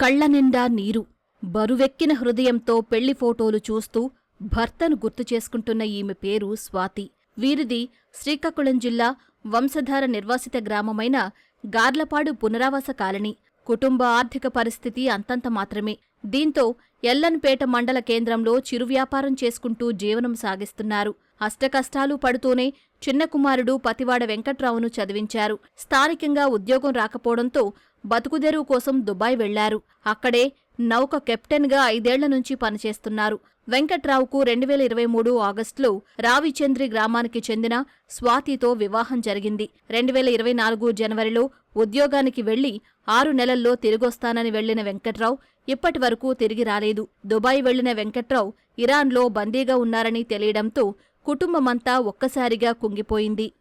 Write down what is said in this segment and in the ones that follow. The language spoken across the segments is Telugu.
కళ్ళనిండా నీరు. బరువెక్కిన హృదయంతో పెళ్ళి ఫోటోలు చూస్తూ భర్తను గుర్తు చేసుకుంటున్న ఈమె పేరు స్వాతి. వీరిది శ్రీకాకుళం జిల్లా వంశధార నిర్వాసిత గ్రామమైన గార్లపాడు పునరావాస కాలనీ. కుటుంబ ఆర్థిక పరిస్థితి అంతంత మాత్రమే. దీంతో ఎల్లన్పేట మండల కేంద్రంలో చిరు వ్యాపారం చేసుకుంటూ జీవనం సాగిస్తున్నారు. అష్టకష్టాలు పడుతూనే చిన్న కుమారుడు పతివాడ వెంకట్రావును చదివించారు. స్థానికంగా ఉద్యోగం రాకపోవడంతో బతుకుదెరువు కోసం దుబాయ్ వెళ్ళారు. అక్కడే నౌక కెప్టెన్గా ఐదేళ్ళ నుంచి పనిచేస్తున్నారు. వెంకట్రావుకు రెండు వేల ఇరవై మూడు ఆగస్టులో రావిచంద్రి గ్రామానికి చెందిన స్వాతితో వివాహం జరిగింది. రెండు వేల ఇరవై నాలుగు జనవరిలో ఉద్యోగానికి వెళ్ళి ఆరు నెలల్లో తిరిగొస్తానని వెళ్ళిన వెంకట్రావు ఇప్పటి వరకు తిరిగి రాలేదు. దుబాయ్ వెళ్ళిన వెంకట్రావు ఇరాన్లో బందీగా ఉన్నారని తెలియడంతో కుటుంబమంతా ఒక్కసారిగా కుంగిపోయింది.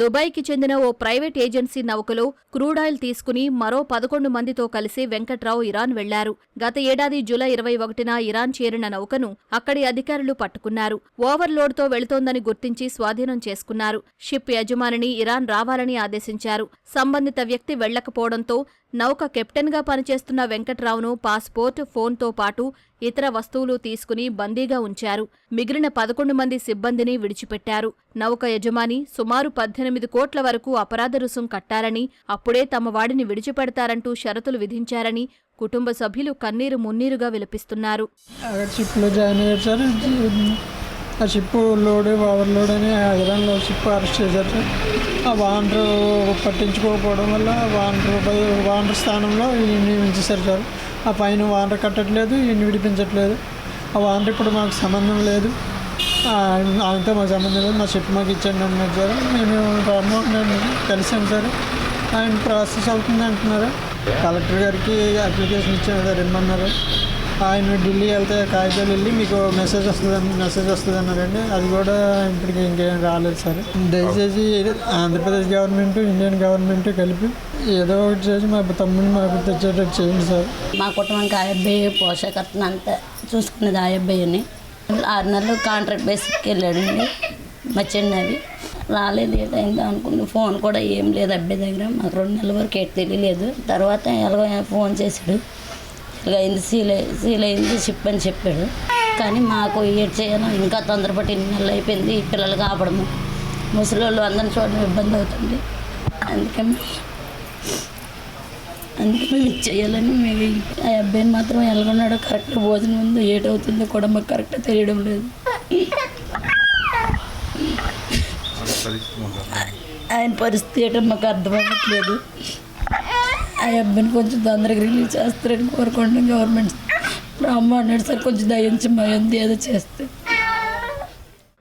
దుబాయ్కి చెందిన ఓ ప్రైవేట్ ఏజెన్సీ నౌకలో క్రూడాయిల్ తీసుకుని మరో పదకొండు మందితో కలిసి వెంకట్రావు ఇరాన్ వెళ్ళారు. గత ఏడాది జూలై ఇరవై ఒకటిన ఇరాన్ చేరిన నౌకను అక్కడి అధికారులు పట్టుకున్నారు. ఓవర్లోడ్తో వెళుతోందని గుర్తించి స్వాధీనం చేసుకున్నారు. షిప్ యజమానిని ఇరాన్ రావాలని ఆదేశించారు. సంబంధిత వ్యక్తి వెళ్ళకపోవడంతో నౌక కెప్టెన్గా పనిచేస్తున్న వెంకట్రావును పాస్పోర్ట్ ఫోన్తో పాటు ఇతర వస్తువులు తీసుకుని బందీగా ఉంచారు. మిగిలిన పదకొండు మంది సిబ్బందిని విడిచిపెట్టారు. నౌక యజమాని సుమారు పద్దెనిమిది కోట్ల వరకు అపరాధ రుసుం కట్టాలని అప్పుడే తమ వాడిని విడిచిపెడతారంటూ షరతులు విధించారని కుటుంబ సభ్యులు కన్నీరు మున్నీరుగా విలపిస్తున్నారు. ఆ షిప్ లోడ్ అని హైదరాబాద్లో షిప్ అరెస్ట్ చేశారు సార్. ఆ వానరు పట్టించుకోకపోవడం వల్ల వానరు వానర్ స్థానంలో నియమించేశారు సార్. ఆ పైన వానర్ కట్టట్లేదు ఈయన విడిపించట్లేదు. ఆ వానర్ ఇప్పుడు మాకు సంబంధం లేదు. ఆయనతో మాకు సంబంధం లేదు. మా షిప్ మాకు ఇచ్చండి అన్నారు సార్. మేము రామ్మోహన్ గారిని కలిసాం సార్. ఆయన ప్రాసెస్ అవుతుంది అంటున్నారు. కలెక్టర్ గారికి అప్లికేషన్ ఇచ్చాను సార్ ఇమ్మన్నారు ఆయన ఢిల్లీ వెళ్తే కాగితాలు వెళ్ళి మీకు మెసేజ్ వస్తుంది మెసేజ్ వస్తుంది అన్నారండి. అది కూడా ఇప్పటికి ఇంకేం రాలేదు సార్. దయచేసి ఆంధ్రప్రదేశ్ గవర్నమెంట్ ఇండియన్ గవర్నమెంట్ కలిపి ఏదో ఒకటి చేసి మా తమ్ముడిని మాకు తెచ్చేటట్టు చేయండి సార్. మా కుటుంబానికి ఆయబ్బాయి అబ్బాయి పోషకర్తను అంతా చూసుకునేది ఆ ఆరు నెలలు కాంట్రాక్ట్ బేసిక్కి వెళ్ళాడండి మా చిన్నవి రాలేదు ఏదైందో అనుకుంది. ఫోన్ కూడా ఏం లేదు అబ్బాయి దగ్గర. మాకు రెండు నెలల వరకు ఏటి తెలియలేదు. తర్వాత ఎలాగో ఫోన్ చేశాడు. ఇలాగ అయింది సీల్ సీల్ అయింది షిప్ అని చెప్పాడు. కానీ మాకు ఏడ్ చేయాలో ఇంకా తొందరపడి ఇన్ని నెలలు అయిపోయింది ఈ పిల్లలు కాపడము. ముసలి వాళ్ళు అందరిని చూడడం ఇబ్బంది అవుతుంది. అందుకే అందుకే మేము ఇది చేయాలని మేము ఆ అబ్బాయిని మాత్రం ఎలాగొన్నాడో కరెక్ట్ భోజనం ఉందో ఏటవుతుందో కూడా మాకు కరెక్ట్ తెలియడం లేదు. ఆయన పరిస్థితి ఏంటో మాకు అర్థం అవ్వట్లేదు. ఆ అబ్బాయిని కొంచెం తొందరగా రిలీజ్ చేస్తారని కోరుకుంటాం గవర్నమెంట్ అమ్మ అన్నాడు సార్ కొంచెం దయించి మయంది ఏదో చేస్తే.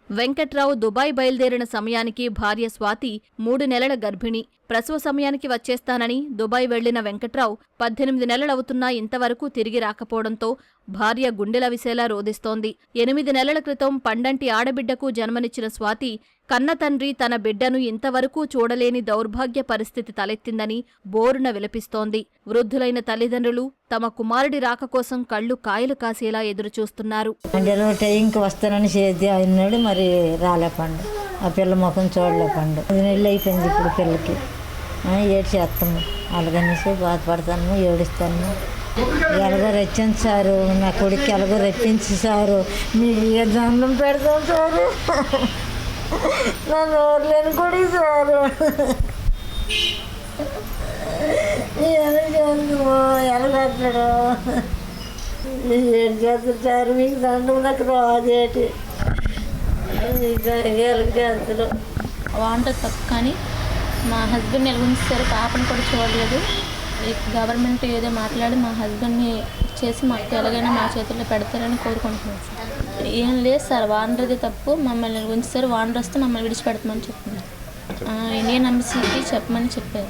వెంకట్రావు దుబాయ్ బయలుదేరిన సమయానికి భార్య స్వాతి మూడు నెలల గర్భిణి. ప్రసవ సమయానికి వచ్చేస్తానని దుబాయ్ వెళ్ళిన వెంకట్రావు పద్దెనిమిది నెలలవుతున్నా ఇంతవరకు తిరిగి రాకపోవడంతో భార్య గుండెల విసేలా రోదిస్తోంది ఎనిమిది నెలల క్రితం పండంటి ఆడబిడ్డకు జన్మనిచ్చిన స్వాతి కన్న తండ్రి తన బిడ్డను ఇంతవరకు చూడలేని దౌర్భాగ్య పరిస్థితి తలెత్తిందని బోరున విలపిస్తోంది. వృద్ధులైన తల్లిదండ్రులు తమ కుమారుడి రాక కోసం కళ్ళు కాయలు కాసేలా ఎదురుచూస్తున్నారు. టైంకి వస్తానని అన్నాడు మరి రాలేపండు ఆ పిల్ల ముఖం చూడలేపండు అది అయిపోయింది ఇప్పుడు పిల్లకి. ఏడు చేస్తాము అలాగనేసి బాధపడతాను ఏడుస్తాను. ఎలాగో రెచ్చించారు సారు నా కొడుకు ఎలాగో రెప్పించి సారు. మీకు ఇక దండం పెడతాం సారు? నా నోరులేని కూడా సారు ఎలా చేస్తామో ఎలాగట్టాడు ఏడు చేస్తారు సార్ మీకు దండం నాకు రాదేటి ఎలాగ చేస్తారు తప్పు కానీ మా హస్బెండ్ నిలగుంచారు పాపను కూడా చూడలేదు. గవర్నమెంట్ ఏదో మాట్లాడి మా హస్బెండ్ని చేసి మాకు ఎలాగైనా మా చేతుల్లో పెడతారని కోరుకుంటున్నాను సార్. ఏం లేదు సార్ వానరది తప్పు. మమ్మల్ని ఉంచారు వానర్ వస్తే మమ్మల్ని విడిచిపెడతామని చెప్పింది. ఇండియన్ ఎంబసీకి చెప్పమని చెప్పారు.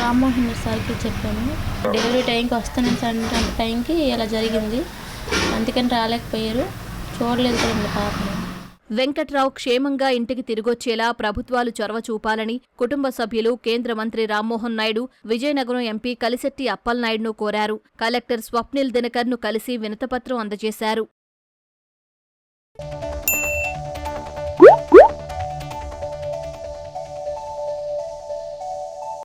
రామ్మోహన్ సార్కి చెప్పాము. డెలివరీ టైంకి వస్తానని సార్ టైంకి ఇలా జరిగింది. అందుకని రాలేకపోయారు. చూడలేదు కదండి పాపని వెంకట్రావు క్షేమంగా ఇంటికి తిరిగొచ్చేలా ప్రభుత్వాలు చొరవ చూపాలని కుటుంబ సభ్యులు కేంద్ర మంత్రి రామ్మోహన్ నాయుడు విజయనగరం ఎంపీ కలిశెట్టి అప్పలనాయుడును కోరారు. కలెక్టర్ స్వప్నిల్ దినకర్ను కలిసి వినతపత్రం అందజేశారు.